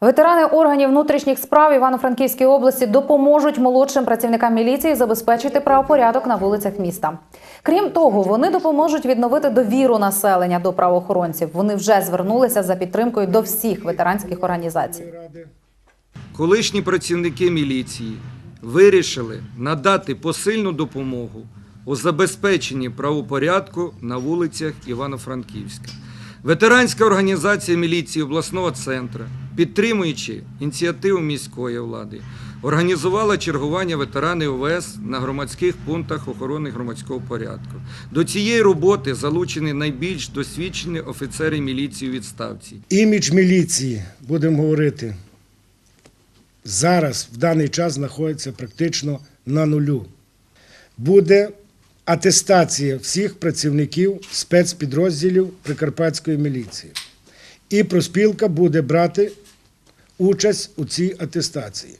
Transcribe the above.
Ветерани органів внутрішніх справ Івано-Франківської області допоможуть молодшим працівникам міліції забезпечити правопорядок на вулицях міста. Крім того, вони допоможуть відновити довіру населення до правоохоронців. Вони вже звернулися за підтримкою до всіх ветеранських організацій. Колишні працівники міліції вирішили надати посильну допомогу у забезпеченні правопорядку на вулицях Івано-Франківська. Ветеранська організація міліції обласного центру, підтримуючи ініціативу міської влади, організувала чергування ветеранів ОВС на громадських пунктах охорони громадського порядку. До цієї роботи залучені найбільш досвідчені офіцери міліції у відставці. Імідж міліції, будемо говорити, зараз в даний час знаходиться практично на нулю. Буде атестація всіх працівників спецпідрозділів Прикарпатської міліції. І проспілка буде брати участь у цій атестації.